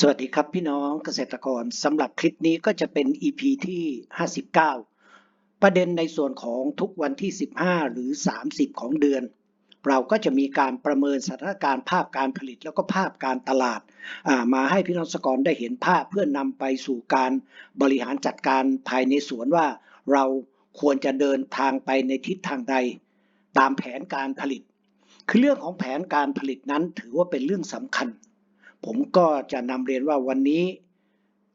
สวัสดีครับพี่น้องเกษตรกรสำหรับคลิปนี้ก็จะเป็น EP ที่ 59 ประเด็นในส่วนของทุกวันที่ 15 หรือ 30 ของเดือน เราก็จะมีการประเมินสถานการณ์ภาพการผลิตแล้วก็ภาพการตลาดามาให้พี่น้องเกษตรกรได้เห็นภาพเพื่อนนำไปสู่การบริหารจัดการภายในสวนว่า เราควรจะเดินทางไปในทิศทางใด ตามแผนการผลิต คือเรื่องของแผนการผลิตนั้นถือว่าเป็นเรื่องสำคัญ ผมก็จะนำเรียนว่าวันนี้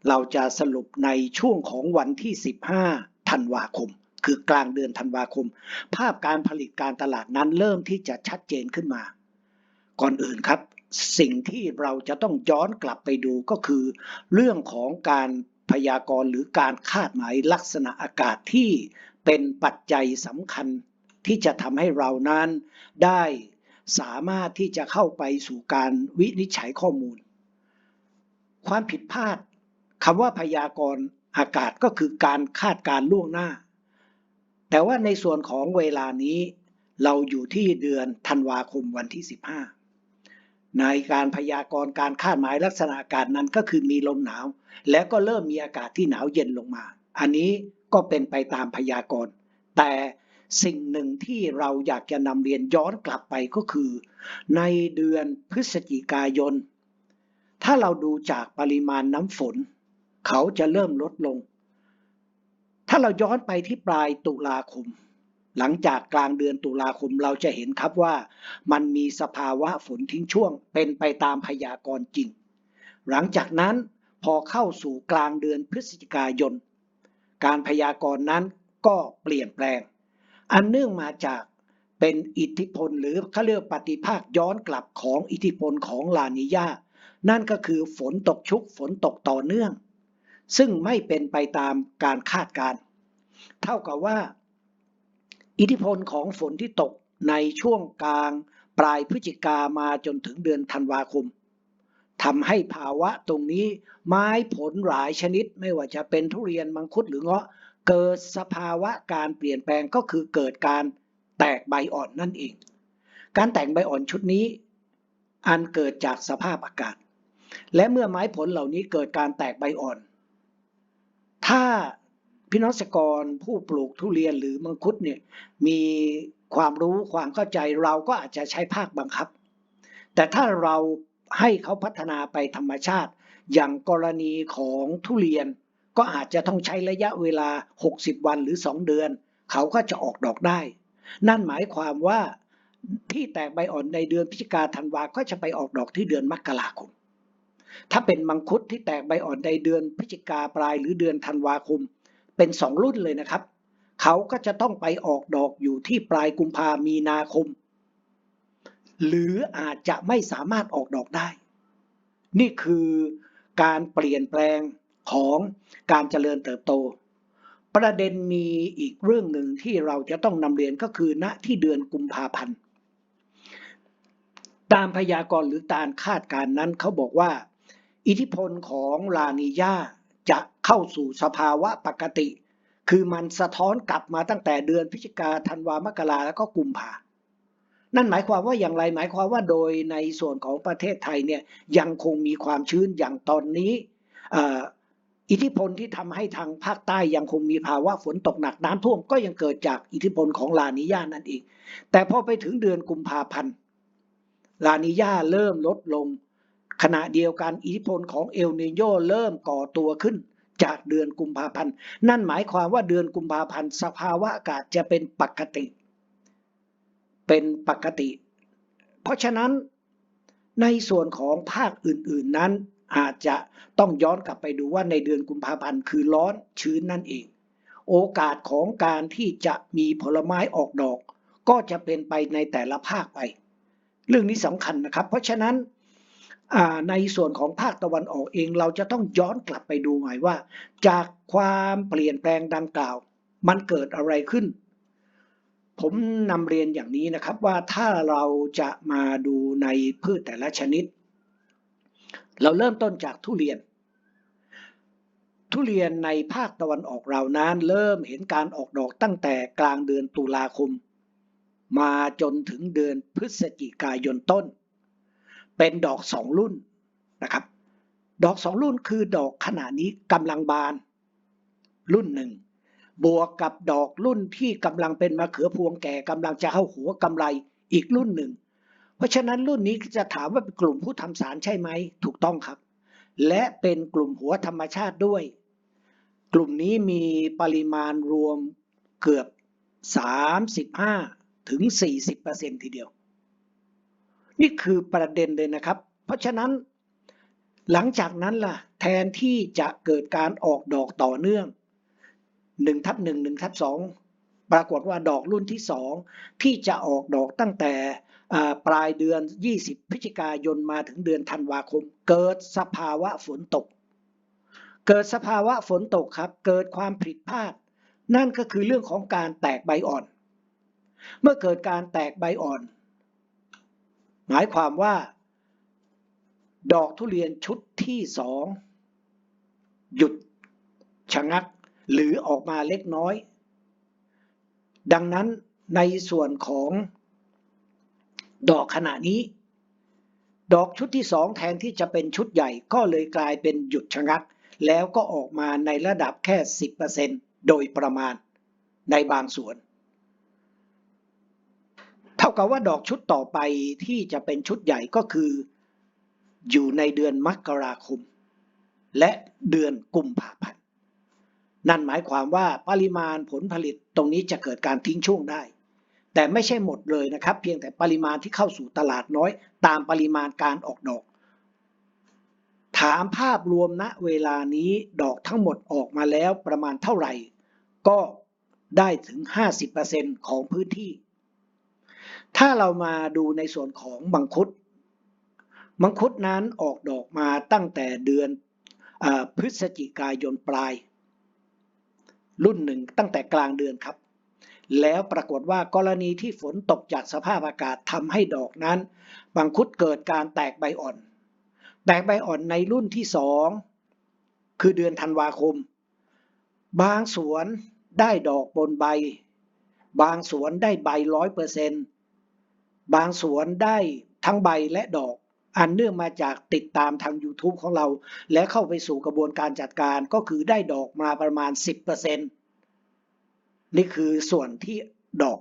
เราจะสรุปในช่วงของวันที่ 15 ธันวาคม คือกลางเดือนธันวาคม ภาพการผลิตการตลาดนั้นเริ่มที่จะชัดเจนขึ้นมา ก่อนอื่นครับ สิ่งที่เราจะต้องย้อนกลับไปดูก็คือ เรื่องของการพยากรณ์หรือการคาดหมายลักษณะอากาศที่เป็นปัจจัยสำคัญที่จะทำให้เรานั้นได้ สามารถที่จะเข้าไปสู่การวินิจฉัยข้อมูล ความผิดพลาดคำว่าพยากรณ์อากาศก็คือการคาดการล่วงหน้า แต่ว่าในส่วนของเวลานี้ เราอยู่ที่เดือนธันวาคมวันที่ 15 ในการพยากรณ์การคาดหมายลักษณะอากาศนั้นก็คือมีลมหนาว และก็เริ่มมีอากาศที่หนาวเย็นลงมา อันนี้ก็เป็นไปตามพยากรณ์ แต่ สิ่งหนึ่งที่เราอยากจะนำเรียนย้อนกลับไปก็คือ ในเดือนพฤศจิกายน ถ้าเราดูจากปริมาณน้ำฝน เขาจะเริ่มลดลง ถ้าเราย้อนไปที่ปลายตุลาคม หลังจากกลางเดือนตุลาคมเราจะเห็นครับว่า มันมีสภาวะฝนทิ้งช่วง เป็นไปตามพยากรณ์จริง หลังจากนั้นพอเข้าสู่กลางเดือนพฤศจิกายน การพยากรณ์นั้นก็เปลี่ยนแปลง อันเนื่องมาจากเป็นอิทธิพลหรือเขาเรียกปฏิภาคย้อนกลับของอิทธิพลของลานิญานั่นก็คือฝนตกชุกฝนตกต่อเนื่อง ซึ่งไม่เป็นไปตามการคาดการณ์เท่ากับว่า อิทธิพลของฝนที่ตกในช่วงกลางปลายพฤศจิกามาจนถึงเดือนธันวาคมทำให้ภาวะตรงนี้ไม้ผลหลายชนิดไม่ว่าจะเป็นทุเรียนมังคุดหรือเงาะ เกิดสภาวะการเปลี่ยนแปลงก็คือเกิดการแตกใบอ่อนนั่นเอง การแตกใบอ่อนชุดนี้ อันเกิดจากสภาพอากาศ และเมื่อไม้ผลเหล่านี้เกิดการแตกใบอ่อน ถ้าพี่น้องเกษกรผู้ปลูกทุเรียนหรือมังคุดเนี่ยมีความรู้ความเข้าใจเราก็อาจจะใช้ภาคบังคับ แต่ถ้าเราให้เขาพัฒนาไปธรรมชาติ อย่างกรณีของทุเรียน ก็อาจจะต้องใช้ระยะเวลา 60 วันหรือ 2 เดือน เขาก็จะออกดอกได้ นั่นหมายความว่าที่แตกใบอ่อนในเดือนพฤศจิกาธันวาก็จะไปออกดอกที่เดือนมกราคม ถ้าเป็นมังคุดที่แตกใบอ่อนในเดือนพฤศจิกาปลายหรือเดือนธันวาคม เป็นสองรุ่นเลยนะครับ เขาก็จะต้องไปออกดอกอยู่ที่ปลายกุมภามีนาคม หรืออาจจะไม่สามารถออกดอกได้ นี่คือการเปลี่ยนแปลง ของการเจริญเติบโต ประเด็นมีอีกเรื่องหนึ่งที่เราจะต้องนำเรียนก็คือณที่เดือนกุมภาพันธ์ ตามพยากรณ์หรือตามคาดการณ์นั้นเขาบอกว่า อิทธิพลของลานีญาจะเข้าสู่สภาวะปกติ คือมันสะท้อนกลับมาตั้งแต่เดือนพฤศจิกาธันวามกราแล้วก็กุมภานั่นหมายความว่าอย่างไรหมายความว่าโดยในส่วนของประเทศไทยเนี่ยยังคงมีความชื้นอย่างตอนนี้ อิทธิพลที่ทำให้ทางภาคใต้ยังคงมีภาวะฝนตกหนักน้ำท่วมก็ยังเกิดจากอิทธิพลของลานิญานั่นเอง แต่พอไปถึงเดือนกุมภาพันธ์ลานิญาเริ่มลดลง ขณะเดียวกันอิทธิพลของเอลนิโยเริ่มก่อตัวขึ้นจากเดือนกุมภาพันธ์ นั่นหมายความว่าเดือนกุมภาพันธ์สภาวะอากาศจะเป็นปกติ เป็นปกติ เพราะฉะนั้นในส่วนของภาคอื่นๆนั้น อาจจะต้องย้อนกลับไปดูว่าในเดือนกุมภาพันธ์คือร้อนชื้นนั่นเอง โอกาสของการที่จะมีผลไม้ออกดอก ก็จะเป็นไปในแต่ละภาคไป เรื่องนี้สำคัญนะครับ เพราะฉะนั้นในส่วนของภาคตะวันออกเองเราจะต้องย้อนกลับไปดูใหม่ว่า จากความเปลี่ยนแปลงดังกล่าว มันเกิดอะไรขึ้น ผมนำเรียนอย่างนี้นะครับว่าถ้าเราจะมาดูในพืชแต่ละชนิด เราเริ่มต้นจากทุเรียน ทุเรียนในภาคตะวันออกเรานั้น เริ่มเห็นการออกดอกตั้งแต่กลางเดือนตุลาคม มาจนถึงเดือนพฤศจิกายนต้น เป็นดอกสองรุ่นนะครับ ดอกสองรุ่นคือดอกขณะนี้กำลังบาน รุ่นหนึ่งบวกกับดอกรุ่นที่กำลังเป็นมะเขือพวงแก่กำลังจะเข้าหัวกำไรอีกรุ่นหนึ่ง เพราะฉะนั้นรุ่นนี้จะถามว่าเป็นกลุ่มผู้ทำสารใช่ไหม ถูกต้องครับ และเป็นกลุ่มหัวธรรมชาติด้วย กลุ่มนี้มีปริมาณรวมเกือบ 35ถึง40%ทีเดียว นี่คือประเด็นเลยนะครับ เพราะฉะนั้นหลังจากนั้นล่ะ แทนที่จะเกิดการออกดอกต่อเนื่อง1ทับ1 1ทับ2ปรากฏว่าดอกรุ่นที่ 2 ที่จะออกดอกตั้งแต่ ปลายเดือน 20 พฤศจิกายนมาถึงเดือนธันวาคม เกิดสภาวะฝนตก เกิดสภาวะฝนตกครับ เกิดความผิดพลาด นั่นก็คือเรื่องของการแตกใบอ่อน เมื่อเกิดการแตกใบอ่อน หมายความว่า ดอกทุเรียนชุดที่สองหยุดชะงักหรือออกมาเล็กน้อย ดังนั้นในส่วนของ ดอกขณะนี้ ดอกชุดที่สองแทนที่จะเป็นชุดใหญ่ก็เลยกลายเป็นหยุดชะงัก แล้วก็ออกมาในระดับแค่ 10%โดยประมาณในบางส่วน เท่ากับว่าดอกชุดต่อไปที่จะเป็นชุดใหญ่ก็คือ อยู่ในเดือนมกราคม และเดือนกุมภาพันธ์นั่นหมายความว่าปริมาณผลผลิตตรงนี้จะเกิดการทิ้งช่วงได้ แต่ไม่ใช่หมดเลยนะครับ เพียงแต่ปริมาณที่เข้าสู่ตลาดน้อย ตามปริมาณการออกดอก ถามภาพรวมณเวลานี้ดอกทั้งหมดออกมาแล้วประมาณเท่าไหร่ ก็ได้ถึง 50%ของพื้นที่ ถ้าเรามาดูในส่วนของมังคุด มังคุดนั้นออกดอกมาตั้งแต่เดือนอพฤศจิกายนปลาย รุ่นหนึ่งตั้งแต่กลางเดือนครับ แล้วปรากฏว่ากรณีที่ฝนตกจากสภาพอากาศทำให้ดอกนั้นมังคุดเกิดการแตกใบอ่อน แตกใบอ่อนในรุ่นที่สองคือเดือนธันวาคม บางสวนได้ดอกบนใบ บางสวนได้ใบร้อยเปอร์เซนต์บางสวนได้ทั้งใบและดอกอันเนื่องมาจากติดตามทาง YouTube ของเรา และเข้าไปสู่กระบวนการจัดการก็คือได้ดอกมาประมาณ 10% นี่คือส่วนที่ดอก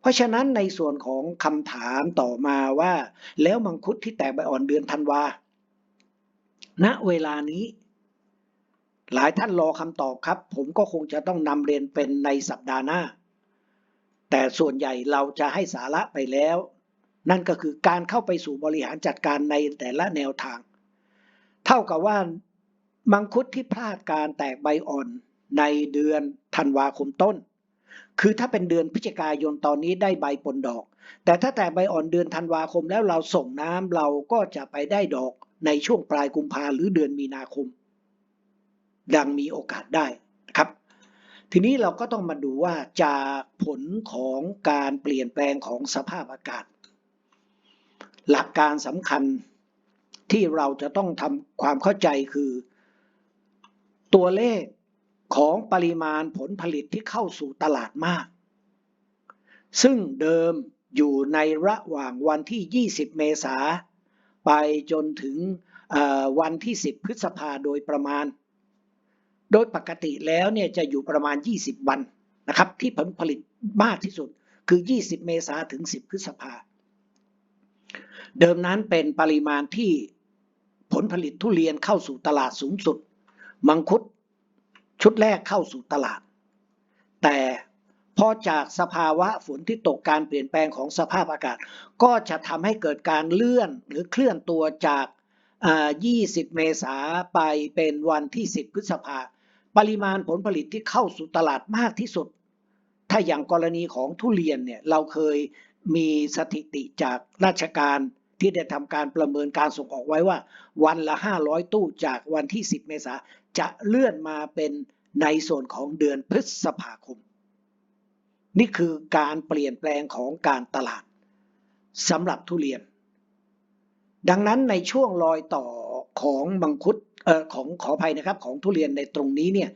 เพราะฉะนั้นในส่วนของคำถามต่อมาว่า แล้วมังคุดที่แตกใบอ่อนเดือนธันวาณเวลานี้ หลายท่านรอคำตอบครับ ผมก็คงจะต้องนำเรียนเป็นในสัปดาห์หน้า แต่ส่วนใหญ่เราจะให้สาระไปแล้ว นั่นก็คือการเข้าไปสู่บริหารจัดการในแต่ละแนวทาง เท่ากับว่ามังคุดที่พลาดการแตกใบอ่อนในเดือน ธันวาคมต้น คือถ้าเป็นเดือนพฤศจิกายนตอนนี้ได้ใบปนดอก แต่ถ้าแตกใบอ่อนเดือนธันวาคมแล้วเราส่งน้ำเราก็จะไปได้ดอกในช่วงปลายกุมภาหรือเดือนมีนาคม ดังมีโอกาสได้นะครับ ทีนี้เราก็ต้องมาดูว่าจากผลของการเปลี่ยนแปลงของสภาพอากาศ หลักการสำคัญที่เราจะต้องทำความเข้าใจคือ ตัวเลข ของปริมาณผลผลิตที่เข้าสู่ตลาดมาก ซึ่งเดิมอยู่ในระหว่างวันที่ 20 เมษาไปจนถึงวันที่ 10 พฤษภาโดยประมาณ โดยปกติแล้วเนี่ยจะอยู่ประมาณ 20 วันนะครับ ที่ผลผลิตมากที่สุดคือ 20 เมษาถึง 10 พฤษภา เดิมนั้นเป็นปริมาณที่ผลผลิตทุเรียนเข้าสู่ตลาดสูงสุด มังคุด ชุดแรกเข้าสู่ตลาด แต่พอจากสภาวะฝนที่ตกการเปลี่ยนแปลงของสภาพอากาศ ก็จะทำให้เกิดการเลื่อนหรือเคลื่อนตัวจาก 20 เมษาไปเป็นวันที่ 10 พฤษภา ปริมาณผลผลิตที่เข้าสู่ตลาดมากที่สุด ถ้าอย่างกรณีของทุเรียนเนี่ยเราเคยมีสถิติจากราชการที่ได้ทำการประเมินการส่งออกไว้ว่า วันละ 500 ตู้จากวันที่ 10 เมษา จะเลื่อนมาเป็นในส่วนของเดือนพฤษภาคม นี่คือการเปลี่ยนแปลงของการตลาดสำหรับทุเรียน ดังนั้นในช่วงรอยต่อของมังคุดเอ่อของขออภัยนะครับของทุเรียนในตรงนี้เนี่ย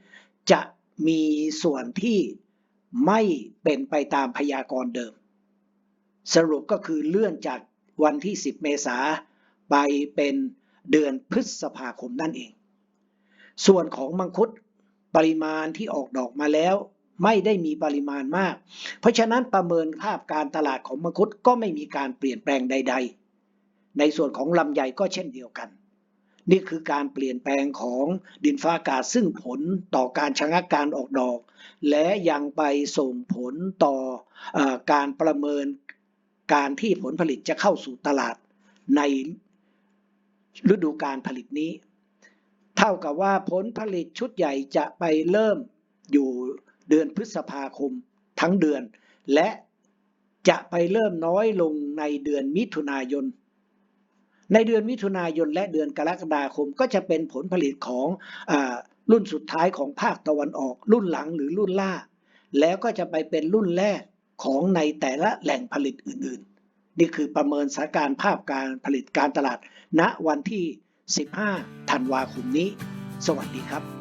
จะมีส่วนที่ไม่เป็นไปตามพยากรณ์เดิม สรุปก็คือเลื่อนจากวันที่ 10 เมษาไปเป็นเดือนพฤษภาคมนั่นเอง ส่วนของมังคุดปริมาณที่ออกดอกมาแล้ว ไม่ได้มีปริมาณมาก เพราะฉะนั้นประเมินภาพการตลาดของมังคุดก็ไม่มีการเปลี่ยนแปลงใด ๆ ในส่วนของลำไยก็เช่นเดียวกัน นี่คือการเปลี่ยนแปลงของดินฟ้าอากาศซึ่งผลต่อการชะงักการออกดอก และยังไปส่งผลต่ออการประเมินการที่ผลผลิตจะเข้าสู่ตลาดในฤดูการผลิตนี้ เท่ากับว่าผลผลิตชุดใหญ่จะไปเริ่มอยู่เดือนพฤษภาคมทั้งเดือน และจะไปเริ่มน้อยลงในเดือนมิถุนายน ในเดือนมิถุนายนและเดือนกรกฎาคมก็จะเป็นผลผลิตของอรุ่นสุดท้ายของภาคตะวันออก รุ่นหลังหรือรุ่นล่า แล้วก็จะไปเป็นรุ่นแรกของในแต่ละแหล่งผลิตอื่น ๆ นี่คือประเมินสถานการณ์ภาพการผลิตการตลาดณวันที่ 15 ธันวาคมนี้ สวัสดีครับ